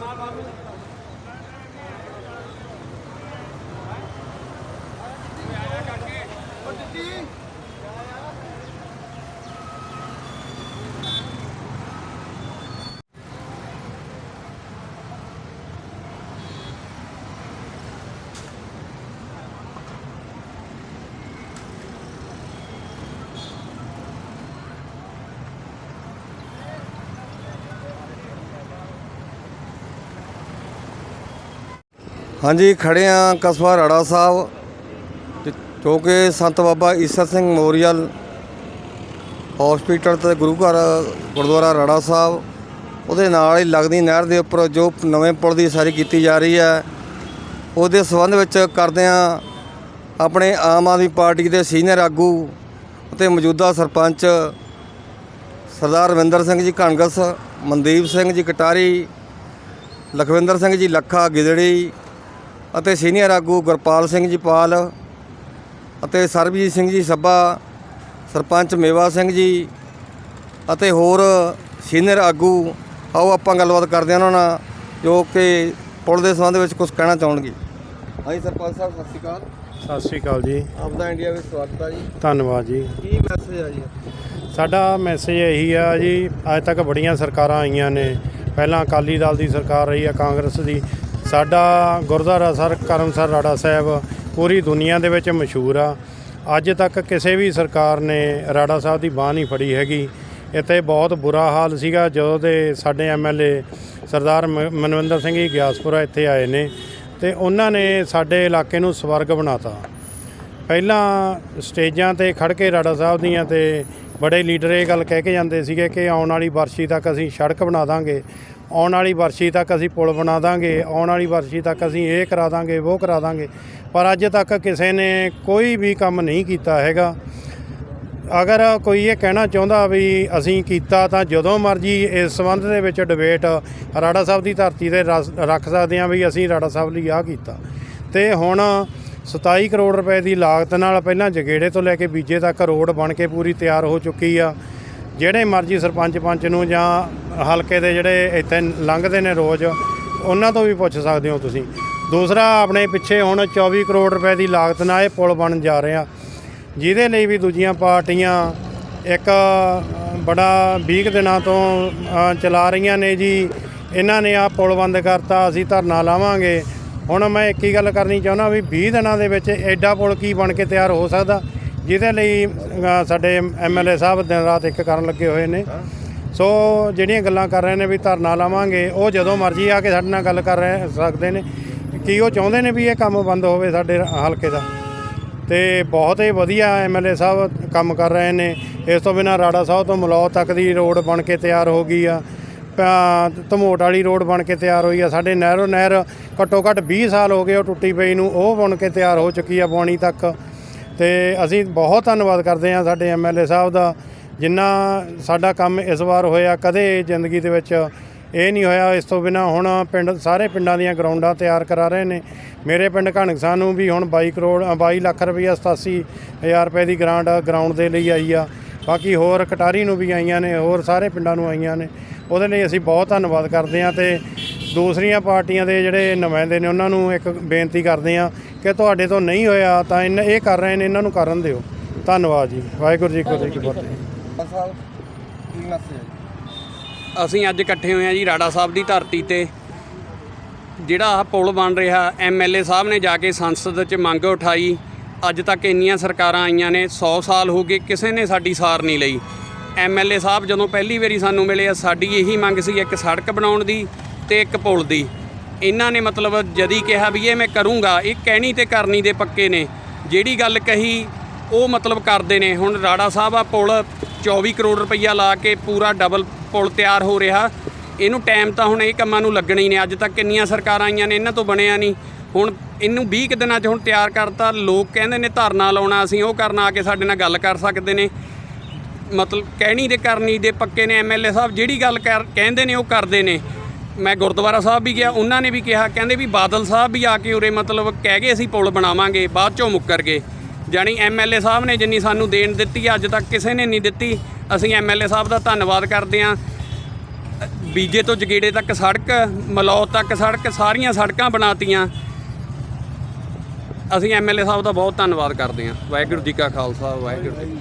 Fahrradwandel. ਹਾਂਜੀ, ਖੜੇ ਆ ਕਸਬਾ ਰਾੜਾ ਸਾਹਿਬ ਜੋ ਕਿ ਸੰਤ ਬਾਬਾ ਈਸਰ ਸਿੰਘ ਮੈਮੋਰੀਅਲ ਹਸਪੀਟਲ ਤੇ ਗੁਰੂ ਘਰ ਗੁਰਦੁਆਰਾ ਰਾੜਾ ਸਾਹਿਬ, ਉਹਦੇ ਨਾਲ ਹੀ ਲੱਗਦੀ ਨਹਿਰ ਦੇ ਉੱਪਰ ਜੋ ਨਵੇਂ ਪੁਲ ਦੀ ਸਾਰੀ ਕੀਤੀ ਜਾ ਰਹੀ ਹੈ। ਉਹਦੇ ਸਬੰਧ ਵਿੱਚ ਕਰਦੇ ਆ ਆਪਣੇ ਆਮ ਆਦਮੀ ਪਾਰਟੀ ਦੇ ਸੀਨੀਅਰ ਆਗੂ ਅਤੇ ਮੌਜੂਦਾ ਸਰਪੰਚ ਸਰਦਾਰ ਰਵਿੰਦਰ ਸਿੰਘ ਜੀ ਕਣਗਸ ਮਨਦੀਪ ਸਿੰਘ ਜੀ ਕਟਾਰੀ, ਲਖਵਿੰਦਰ ਸਿੰਘ ਜੀ ਲੱਖਾ ਗਿਦੜੀ ਅਤੇ ਸੀਨੀਅਰ ਆਗੂ ਗੁਰਪਾਲ ਸਿੰਘ ਜੀ ਪਾਲ ਅਤੇ ਸਰਬਜੀਤ ਸਿੰਘ ਜੀ ਸੱਬਾ ਸਰਪੰਚ ਮੇਵਾ ਸਿੰਘ ਜੀ ਅਤੇ ਹੋਰ ਸੀਨੀਅਰ ਆਗੂ ਆਓ ਆਪਾਂ ਗੱਲਬਾਤ ਕਰਦੇ ਹਾਂ ਉਹਨਾਂ ਨਾਲ ਜੋ ਕਿ ਪੁਲ ਦੇ ਸੰਬੰਧ ਵਿੱਚ ਕੁਝ ਕਹਿਣਾ ਚਾਹਣਗੇ। ਹਾਂਜੀ ਸਰਪੰਚ ਸਾਹਿਬ ਸਤਿ ਸ਼੍ਰੀ ਅਕਾਲ। ਸਤਿ ਸ਼੍ਰੀ ਅਕਾਲ ਜੀ। ਆਪਦਾ ਇੰਡੀਆ ਵਿੱਚ ਸਵਾਗਤ ਹੈ ਜੀ। ਧੰਨਵਾਦ ਜੀ। ਕੀ ਮੈਸੇਜ ਆ ਜੀ? ਸਾਡਾ ਮੈਸੇਜ ਇਹੀ ਆ ਜੀ ਅੱਜ ਤੱਕ ਬੜੀਆਂ ਸਰਕਾਰਾਂ ਆਈਆਂ ਨੇ। ਪਹਿਲਾਂ ਅਕਾਲੀ ਦਲ ਦੀ ਸਰਕਾਰ ਰਹੀ ਆ ਕਾਂਗਰਸ ਦੀ। ਸਾਡਾ ਗੁਰਦੁਆਰਾ ਸਰ ਕਰਮਸਰ ਰਾੜਾ ਸਾਹਿਬ ਪੂਰੀ ਦੁਨੀਆ ਦੇ ਵਿੱਚ ਮਸ਼ਹੂਰ ਆ। ਅੱਜ ਤੱਕ ਕਿਸੇ ਵੀ ਸਰਕਾਰ ਨੇ ਰਾੜਾ ਸਾਹਿਬ ਦੀ ਬਾਹ ਨਹੀਂ ਫੜੀ ਹੈਗੀ। ਇੱਥੇ ਬਹੁਤ ਬੁਰਾ ਹਾਲ ਸੀਗਾ ਜਦੋਂ ਦੇ ਸਾਡੇ ਐਮਐਲਏ ਸਰਦਾਰ ਮ- ਮਨਵਿੰਦਰ ਸਿੰਘ ਜੀ ਗਿਆਸਪੁਰਾ ਇੱਥੇ ਆਏ ਨੇ ਤੇ ਉਹਨਾਂ ਨੇ ਸਾਡੇ ਇਲਾਕੇ ਨੂੰ ਸਵਰਗ ਬਣਾਤਾ। ਪਹਿਲਾਂ ਸਟੇਜਾਂ ਤੇ ਖੜ ਕੇ ਰਾੜਾ ਸਾਹਿਬ ਦੀਆਂ ਤੇ ਬੜੇ ਲੀਡਰ ਇਹ ਗੱਲ ਕਹਿ ਕੇ ਜਾਂਦੇ ਸੀਗੇ ਕਿ ਆਉਣ ਵਾਲੀ ਵਰਸ਼ੀ ਤੱਕ ਅਸੀਂ ਸੜਕ ਬਣਾ ਦਾਂਗੇ। ਆਉਣ ਵਾਲੀ ਵਰਸ਼ੀ ਤੱਕ ਅਸੀਂ ਪੁਲ ਬਣਾ ਦਾਂਗੇ, ਆਉਣ ਵਾਲੀ ਵਰਸ਼ੀ ਤੱਕ ਅਸੀਂ ਇਹ ਕਰਾ ਦਾਂਗੇ, ਉਹ ਕਰਾ ਦਾਂਗੇ। ਪਰ ਅੱਜ ਤੱਕ ਕਿਸੇ ਨੇ ਕੋਈ ਵੀ ਕੰਮ ਨਹੀਂ ਕੀਤਾ ਹੈਗਾ। ਅਗਰ ਕੋਈ ਇਹ ਕਹਿਣਾ ਚਾਹੁੰਦਾ ਵੀ ਅਸੀਂ ਕੀਤਾ ਤਾਂ ਜਦੋਂ ਮਰਜ਼ੀ ਇਸ ਸੰਬੰਧ ਦੇ ਵਿੱਚ ਡਿਬੇਟ ਰਾੜਾ ਸਾਹਿਬ ਦੀ ਧਰਤੀ ਤੇ ਰਸ- ਰੱਖ ਸਕਦੇ ਹਾਂ ਵੀ ਅਸੀਂ ਰਾੜਾ ਸਾਹਿਬ ਲਈ ਆਹ ਕੀਤਾ। ਤੇ ਹੁਣ 27 ਕਰੋੜ ਰੁਪਏ ਦੀ ਲਾਗਤ ਨਾਲ ਪਹਿਲਾਂ ਜਗੇੜੇ ਤੋਂ ਲੈ ਕੇ ਬੀਜੇ ਤੱਕ ਰੋਡ ਬਣ ਕੇ ਪੂਰੀ ਤਿਆਰ ਹੋ ਚੁੱਕੀ ਆ। ਜਿਹੜੇ ਮਰਜ਼ੀ ਸਰਪੰਚ ਪੰਚ ਨੂੰ ਜਾਂ ਹਲਕੇ ਦੇ ਜਿਹੜੇ ਇੱਥੇ ਲੰਘਦੇ ਨੇ ਰੋਜ਼ ਉਹਨਾਂ ਤੋਂ ਵੀ ਪੁੱਛ ਸਕਦੇ ਹੋ ਤੁਸੀਂ। ਦੂਸਰਾ ਆਪਣੇ ਪਿੱਛੇ ਹੁਣ 24 ਕਰੋੜ ਰੁਪਏ ਦੀ ਲਾਗਤ ਨਾਲ ਇਹ ਪੁਲ ਬਣਨ ਜਾ ਰਿਹਾ। ਜਿਹਦੇ ਲਈ ਵੀ ਦੂਜੀਆਂ ਪਾਰਟੀਆਂ ਇੱਕ ਅ, ਬੜਾ 20 ਦਿਨਾਂ ਤੋਂ ਚਲਾ ਰਹੀਆਂ ਨੇ ਜੀ। ਇਹਨਾਂ ਨੇ ਆ ਪੁਲ ਬੰਦ ਕਰਤਾ ਅਸੀਂ ਧਰਨਾ ਲਾਵਾਂਗੇ। ਹੁਣ ਮੈਂ ਇੱਕ ਹੀ ਗੱਲ ਕਰਨੀ ਚਾਹੁੰਦਾ ਵੀ 20 ਦਿਨਾਂ ਦੇ ਵਿੱਚ ਐਡਾ ਪੁਲ ਕੀ ਬਣ ਕੇ ਤਿਆਰ ਹੋ ਸਕਦਾ? ਜਿਹਦੇ ਲਈ ਅ, ਸਾਡੇ ਐਮਐਲਏ ਸਾਹਿਬ ਦਿਨ ਰਾਤ ਇੱਕ ਕਰਨ ਲੱਗੇ ਹੋਏ ਨੇ। ਸੋ ਜਿਹੜੀਆਂ ਗੱਲਾਂ ਕਰ ਰਹੇ ਨੇ ਵੀ ਧਰਨਾ ਲਾਵਾਂਗੇ ਉਹ ਜਦੋਂ ਮਰਜ਼ੀ ਆ ਕੇ ਸਾਡੇ ਨਾਲ ਗੱਲ ਕਰ ਰਹੇ ਸਕਦੇ ਨੇ। ਕੀ ਉਹ ਚਾਹੁੰਦੇ ਨੇ ਵੀ ਇਹ ਕੰਮ ਬੰਦ ਹੋਵੇ ਸਾਡੇ ਹਲਕੇ ਦਾ? ਤੇ ਬਹੁਤ ਹੀ ਵਧੀਆ ਐਮਐਲਏ ਸਾਹਿਬ ਕੰਮ ਕਰ ਰਹੇ ਨੇ। ਇਸ ਤੋਂ ਬਿਨਾਂ ਰਾੜਾ ਸਾਹਿਬ ਤੋਂ ਮਲੌ ਤੱਕ ਦੀ ਰੋਡ ਬਣ ਕੇ ਤਿਆਰ ਹੋ ਗਈ ਆ। ਪ- ਧਮੋਟ ਵਾਲੀ ਰੋਡ ਬਣ ਕੇ ਤਿਆਰ ਹੋਈ ਆ। ਸਾਡੇ ਨਹਿਰੋ ਨਹਿਰ ਘੱਟੋ ਘੱਟ 20 ਸਾਲ ਹੋ ਗਏ ਉਹ ਟੁੱਟੀ ਪਈ ਨੂੰ ਉਹ ਬਣ ਕੇ ਤਿਆਰ ਹੋ ਚੁੱਕੀ ਆ ਬੌਣੀ ਤੱਕ। ਤੇ ਅਸੀਂ ਬਹੁਤ ਧੰਨਵਾਦ ਕਰਦੇ ਹਾਂ ਸਾਡੇ ਐਮਐਲਏ ਸਾਹਿਬ ਦਾ ਜਿੰਨਾ ਸਾਡਾ ਕੰਮ ਇਸ ਵਾਰ ਹੋਇਆ ਕਦੇ ਜ਼ਿੰਦਗੀ ਦੇ ਵਿੱਚ ਇਹ ਨਹੀਂ ਹੋਇਆ ਇਸ ਤੋਂ ਬਿਨਾ ਹੁਣ ਪਿੰਡ ਸਾਰੇ ਪਿੰਡਾਂ ਦੀਆਂ ਗਰਾਊਂਡਾਂ ਤਿਆਰ ਕਰਾ ਰਹੇ ਨੇ। ਮੇਰੇ ਪਿੰਡ ਘਣਕਸਾਂ ਨੂੰ ਵੀ ਹੁਣ 22 ਕਰੋੜ ਅ, 22 ਲੱਖ ਰੁਪਈਆ 87 ਹਜ਼ਾਰ ਰੁਪਏ ਦੀ ਗ੍ਰਾਂਟ ਗਰਾਊਂਡ ਦੇ ਲਈ ਆਈ ਆ। ਬਾਕੀ ਹੋਰ ਕਟਾਰੀ ਨੂੰ ਵੀ ਆਈਆਂ ਨੇ ਹੋਰ ਸਾਰੇ ਪਿੰਡਾਂ ਨੂੰ ਆਈਆਂ ਨੇ। ਉਹਦੇ ਲਈ ਅਸੀਂ ਬਹੁਤ ਧੰਨਵਾਦ ਕਰਦੇ ਹਾਂ ਤੇ ਦੂਸਰੀਆਂ ਪਾਰਟੀਆਂ ਦੇ ਜਿਹੜੇ ਨੁਮਾਇੰਦੇ ਨੇ ਉਹਨਾਂ ਨੂੰ ਇੱਕ ਬੇਨਤੀ ਕਰਦੇ ਹਾਂ ਕਿ ਤੁਹਾਡੇ ਤੋਂ ਨਹੀਂ ਹੋਇਆ ਤਾਂ ਇਨ ਇਹ ਕਰ ਰਹੇ ਨੇ ਇਹਨਾਂ ਨੂੰ ਕਰਨ ਦਿਓ। ਧੰਨਵਾਦ ਜੀ। ਵਾਹਿਗੁਰੂ ਜੀ ਕੋ ਜੀ ਕੀ ਫਤਿਹ? ਅਸੀਂ ਅੱਜ ਇਕੱਠੇ ਹੋਏ ਆ ਜੀ ਰਾੜਾ ਸਾਹਿਬ ਦੀ ਧਰਤੀ ਤੇ। ਜਿਹੜਾ ਆਹ ਪੁਲ ਬਣ ਰਿਹਾ ਐਮਐਲਏ ਸਾਹਿਬ ਨੇ ਜਾ ਕੇ ਸੰਸਦ 'ਚ ਮੰਗ ਉਠਾਈ। ਅੱਜ ਤੱਕ ਇੰਨੀਆਂ ਸਰਕਾਰਾਂ ਆਈਆਂ ਨੇ 100 ਸਾਲ ਹੋ ਗਏ ਕਿਸੇ ਨੇ ਸਾਡੀ ਸਾਰ ਨਹੀਂ ਲਈ। ਐਮਐਲਏ ਸਾਹਿਬ ਜਦੋਂ ਪਹਿਲੀ ਵਾਰੀ ਸਾਨੂੰ ਮਿਲੇ ਆ ਸਾਡੀ ਇਹੀ ਮੰਗ ਸੀ ਇੱਕ ਸੜਕ ਬਣਾਉਣ ਦੀ ਤੇ ਇੱਕ ਪੁਲ ਦੀ। ਇਹਨਾਂ ਨੇ ਮਤਲਬ ਜਦੀ ਕਿਹਾ ਵੀ ਇਹ ਮੈਂ ਕਰੂੰਗਾ, ਇਹ ਕਹਿਣੀ ਤੇ ਕਰਨੀ ਦੇ ਪੱਕੇ ਨੇ। ਜਿਹੜੀ ਗੱਲ ਕਹੀ, ਉਹ ਮਤਲਬ ਕਰਦੇ ਨੇ। ਹੁਣ ਰਾੜਾ ਸਾਹਿਬ ਆ ਪੁਲ 24 ਕਰੋੜ ਰੁਪਈਆ ਲਾ ਕੇ ਪੂਰਾ ਡਬਲ ਪੁਲ ਤਿਆਰ ਹੋ ਰਿਹਾ। ਇਹਨੂੰ ਟਾਈਮ ਤਾਂ ਹੁਣ ਇਹ ਕੰਮਾਂ ਨੂੰ ਲੱਗਣਾ ਹੀ ਨੇ। ਅੱਜ ਤੱਕ ਕਿੰਨੀਆਂ ਸਰਕਾਰਾਂ ਆਈਆਂ ਨੇ, ਇਹਨਾਂ ਤੋਂ ਬਣਿਆ ਨਹੀਂ। ਹੁਣ ਇਹਨੂੰ 20 ਕੁ ਦਿਨਾਂ 'ਚ ਹੁਣ ਤਿਆਰ ਕਰਤਾ। ਲੋਕ ਕਹਿੰਦੇ ਨੇ ਧਰਨਾ ਲਾਉਣਾ, ਅਸੀਂ ਉਹ ਕਰਨਾ ਆ ਕੇ ਸਾਡੇ ਨਾਲ ਗੱਲ ਕਰ ਸਕਦੇ ਨੇ। ਮਤਲਬ ਕਹਿਣੀ ਤੇ ਕਰਨੀ ਦੇ ਪੱਕੇ ਨੇ। ਐਮਐਲਏ ਸਾਹਿਬ ਜਿਹੜੀ ਗੱਲ ਕਰ, ਕਹਿੰਦੇ ਨੇ, ਉਹ ਕਰਦੇ ਨੇ। ਮੈਂ ਗੁਰਦੁਆਰਾ ਸਾਹਿਬ ਵੀ ਗਿਆ, ਉਹਨਾਂ ਨੇ ਵੀ ਕਿਹਾ, ਕਹਿੰਦੇ ਵੀ ਬਾਦਲ ਸਾਹਿਬ ਵੀ ਆ ਕੇ ਉਰੇ ਮਤਲਬ ਕਹਿ ਗਏ ਅਸੀਂ ਪੁਲ ਬਣਾਵਾਂਗੇ, ਬਾਅਦ ਚੋਂ ਮੁੱਕਰ ਗਏ। ਜਾਣੀ ਐਮਐਲਏ ਸਾਹਿਬ ਨੇ ਜਿੰਨੀ ਸਾਨੂੰ ਦੇਣ ਦਿੱਤੀ, ਅੱਜ ਤੱਕ ਕਿਸੇ ਨੇ ਨਹੀਂ ਦਿੱਤੀ। ਅਸੀਂ ਐਮਐਲਏ ਸਾਹਿਬ ਦਾ ਧੰਨਵਾਦ ਕਰਦੇ ਹਾਂ। ਬੀਜੇ ਤੋਂ ਜਗੇੜੇ ਤੱਕ ਸੜਕ ਮਲੌ ਤੱਕ ਸੜਕ, ਸਾਰੀਆਂ ਸੜਕਾਂ ਬਣਾਤੀਆਂ। ਅਸੀਂ ਐਮਐਲਏ ਸਾਹਿਬ ਦਾ ਬਹੁਤ ਧੰਨਵਾਦ ਕਰਦੇ ਹਾਂ। ਵਾਹਿਗੁਰੂ ਜੀ ਕਾ ਖਾਲਸਾ, ਵਾਹਿਗੁਰੂ ਜੀ